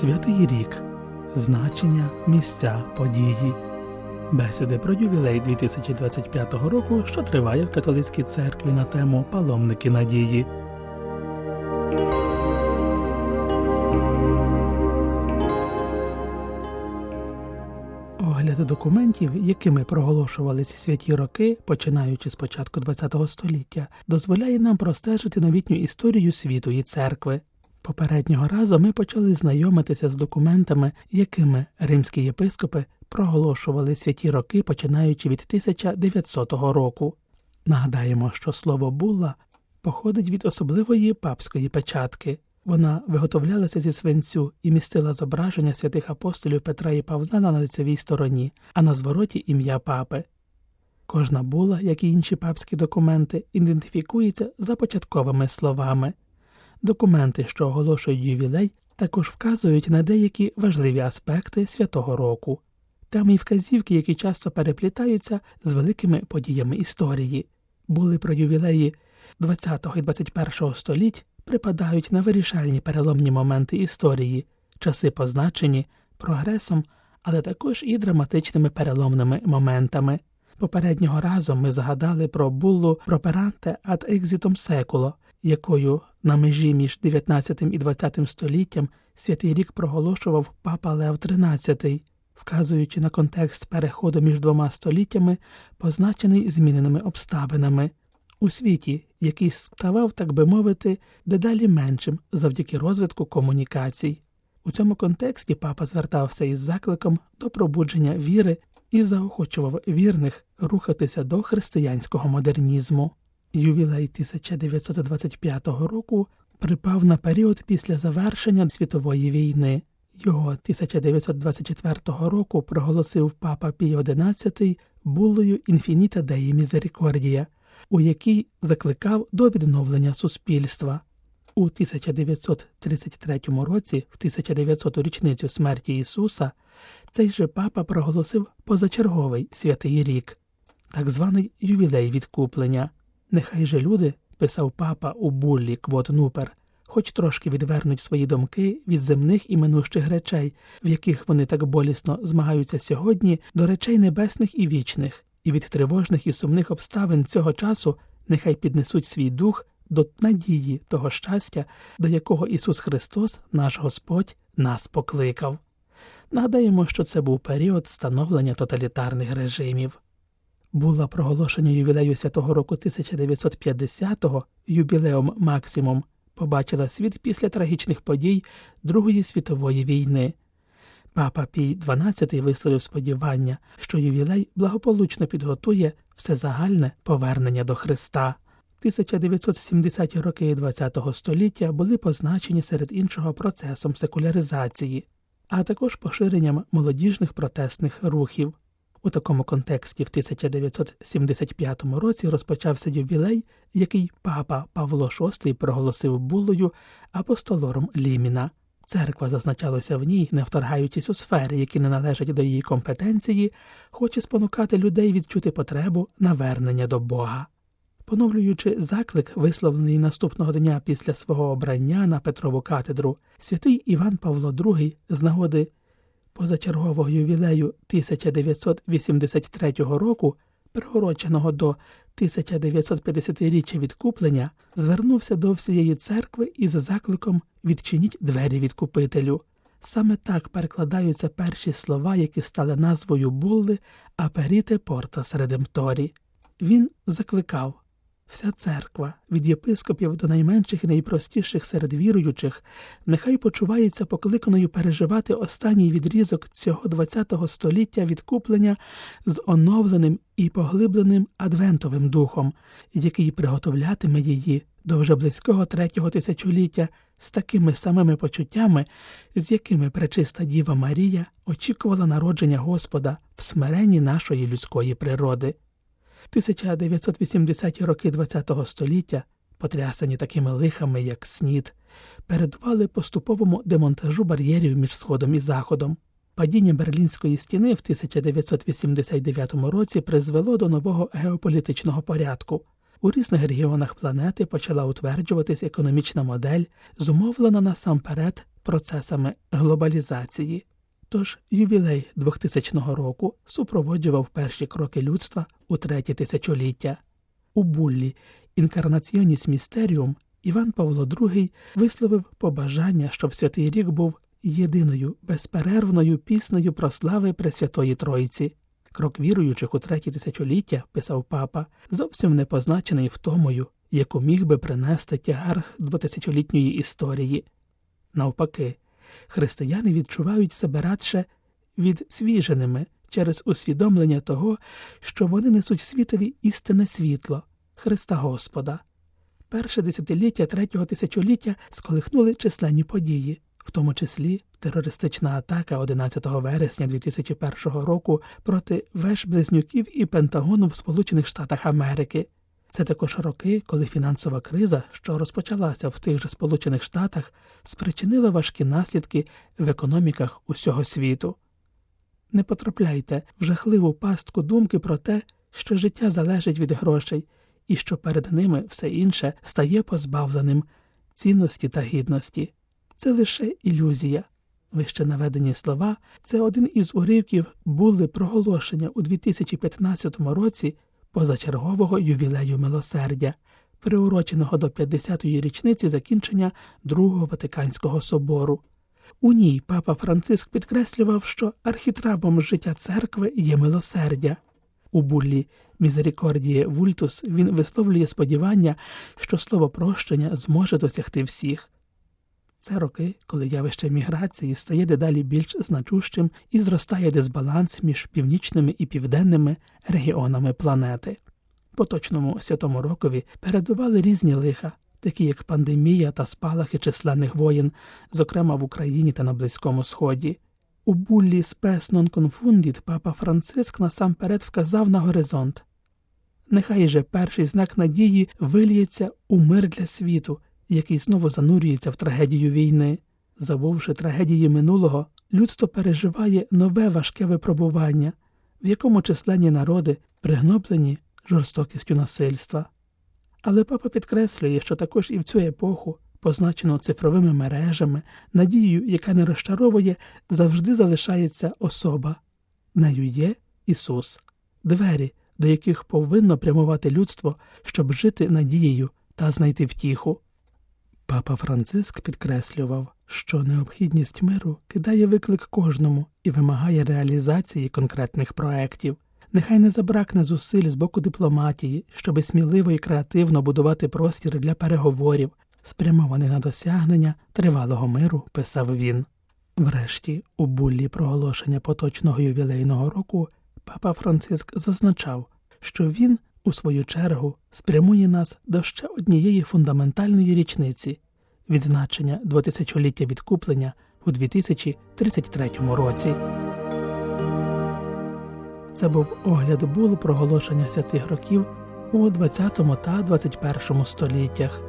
Святий рік значення, місця, події. Бесіди про ювілей 2025 року, що триває в католицькій церкві на тему Паломники надії. Огляд документів, якими проголошувалися святі роки, починаючи з початку ХХ століття, дозволяє нам простежити новітню історію світу і церкви. Попереднього разу ми почали знайомитися з документами, якими римські єпископи проголошували святі роки, починаючи від 1900 року. Нагадаємо, що слово булла походить від особливої папської печатки. Вона виготовлялася зі свинцю і містила зображення святих апостолів Петра і Павла на лицевій стороні, а на звороті ім'я папи. Кожна була, як і інші папські документи, ідентифікується за початковими словами. Документи, що оголошують ювілей, також вказують на деякі важливі аспекти святого року, теми й вказівки, які часто переплітаються з великими подіями історії, були про ювілеї ХХ і XXI століть припадають на вирішальні переломні моменти історії, часи позначені прогресом, але також і драматичними переломними моментами. Попереднього разу ми згадали про буллу проперанте ад екзітом секуло, якою на межі між 19 і 20 століттям святий рік проголошував папа Лев XIII, вказуючи на контекст переходу між двома століттями, позначений зміненими обставинами у світі, який ставав, так би мовити, дедалі меншим завдяки розвитку комунікацій. У цьому контексті папа звертався із закликом до пробудження віри і заохочував вірних рухатися до християнського модернізму. Ювілей 1925 року припав на період після завершення світової війни. Його 1924 року проголосив папа Пій XI буллою Інфініта Деї Мізерикордія, у якій закликав до відновлення суспільства. У 1933 році, в 1900-ту річницю смерті Ісуса, цей же папа проголосив позачерговий святий рік, так званий ювілей відкуплення. Нехай же люди, писав папа у буллі Квот Нупер, хоч трошки відвернуть свої думки від земних і минущих речей, в яких вони так болісно змагаються сьогодні, до речей небесних і вічних, і від тривожних і сумних обставин цього часу нехай піднесуть свій дух до надії того щастя, до якого Ісус Христос, наш Господь, нас покликав. Нагадаємо, що це був період становлення тоталітарних режимів. Була проголошення ювілею святого року 1950-го юбілеум Максимум побачила світ після трагічних подій Другої світової війни. Папа Пій XII висловив сподівання, що ювілей благополучно підготує всезагальне повернення до Христа. 1970-ті роки ХХ століття були позначені серед іншого процесом секуляризації, а також поширенням молодіжних протестних рухів. У такому контексті в 1975 році розпочався ювілей, який папа Павло VI проголосив булою апостолором Ліміна. Церква зазначалася в ній, не вторгаючись у сфери, які не належать до її компетенції, хоче спонукати людей відчути потребу навернення до Бога. Поновлюючи заклик, висловлений наступного дня після свого обрання на Петрову катедру, святий Іван Павло II з нагоди позачергового ювілею 1983 року, приуроченого до 1950-річчя відкуплення, звернувся до всієї церкви із закликом Відчиніть двері відкупителю. Саме так перекладаються перші слова, які стали назвою Булли Аперіте Порта Средемторі. Він закликав Вся церква, від єпископів до найменших і найпростіших серед віруючих, нехай почувається покликаною переживати останній відрізок цього ХХ століття відкуплення з оновленим і поглибленим адвентовим духом, який приготовлятиме її до вже близького третього тисячоліття з такими самими почуттями, з якими пречиста Діва Марія очікувала народження Господа в смиренні нашої людської природи. 1980-ті роки ХХ століття, потрясані такими лихами, як снід, передували поступовому демонтажу бар'єрів між Сходом і Заходом. Падіння Берлінської стіни в 1989 році призвело до нового геополітичного порядку. У різних регіонах планети почала утверджуватись економічна модель, зумовлена насамперед процесами глобалізації. Тож ювілей 2000 року супроводжував перші кроки людства у третє тисячоліття. У буллі Інкарнаціоніс Містеріум Іван Павло II висловив побажання, щоб святий рік був єдиною безперервною піснею про слави Пресвятої Тройці. Крок віруючих у третє тисячоліття, писав папа, зовсім не позначений втомою, яку міг би принести тягар двотисячолітньої історії. Навпаки, християни відчувають себе радше відсвіженими через усвідомлення того, що вони несуть світові істинне світло Христа Господа. Перше десятиліття третього тисячоліття сколихнули численні події, в тому числі терористична атака 11 вересня 2001 року проти веж близнюків і Пентагону в Сполучених Штатах Америки. Це також роки, коли фінансова криза, що розпочалася в тих же Сполучених Штатах, спричинила важкі наслідки в економіках усього світу. Не потрапляйте в жахливу пастку думки про те, що життя залежить від грошей, і що перед ними все інше стає позбавленим цінності та гідності. Це лише ілюзія. Вище наведені слова це один із уривків були проголошення у 2015 році позачергового ювілею милосердя, приуроченого до 50-ї річниці закінчення Другого Ватиканського собору. У ній папа Франциск підкреслював, що архітрабом життя церкви є милосердя. У буллі Мізерикордіє Вультус він висловлює сподівання, що слово прощення зможе досягти всіх. Це роки, коли явище міграції стає дедалі більш значущим і зростає дисбаланс між північними і південними регіонами планети. Поточному святому рокові передували різні лиха, такі як пандемія та спалахи численних воєн, зокрема в Україні та на Близькому Сході. У буллі Спес non confundit папа Франциск насамперед вказав на горизонт. Нехай же перший знак надії виліється у мир для світу, який знову занурюється в трагедію війни. Забувши трагедії минулого, людство переживає нове важке випробування, в якому численні народи пригноблені жорстокістю насильства. Але папа підкреслює, що також і в цю епоху, позначену цифровими мережами, надією, яка не розчаровує, завжди залишається особа. Нею є Ісус, двері, до яких повинно прямувати людство, щоб жити надією та знайти втіху. Папа Франциск підкреслював, що необхідність миру кидає виклик кожному і вимагає реалізації конкретних проєктів. Нехай не забракне зусиль з боку дипломатії, щоби сміливо і креативно будувати простір для переговорів, спрямованих на досягнення тривалого миру, писав він. Врешті, у буллі проголошення поточного ювілейного року, папа Франциск зазначав, що він, у свою чергу, спрямує нас до ще однієї фундаментальної річниці відзначення 20-ліття відкуплення у 2033 році. Це був огляд бул проголошення святих років у 20 та 21 століттях.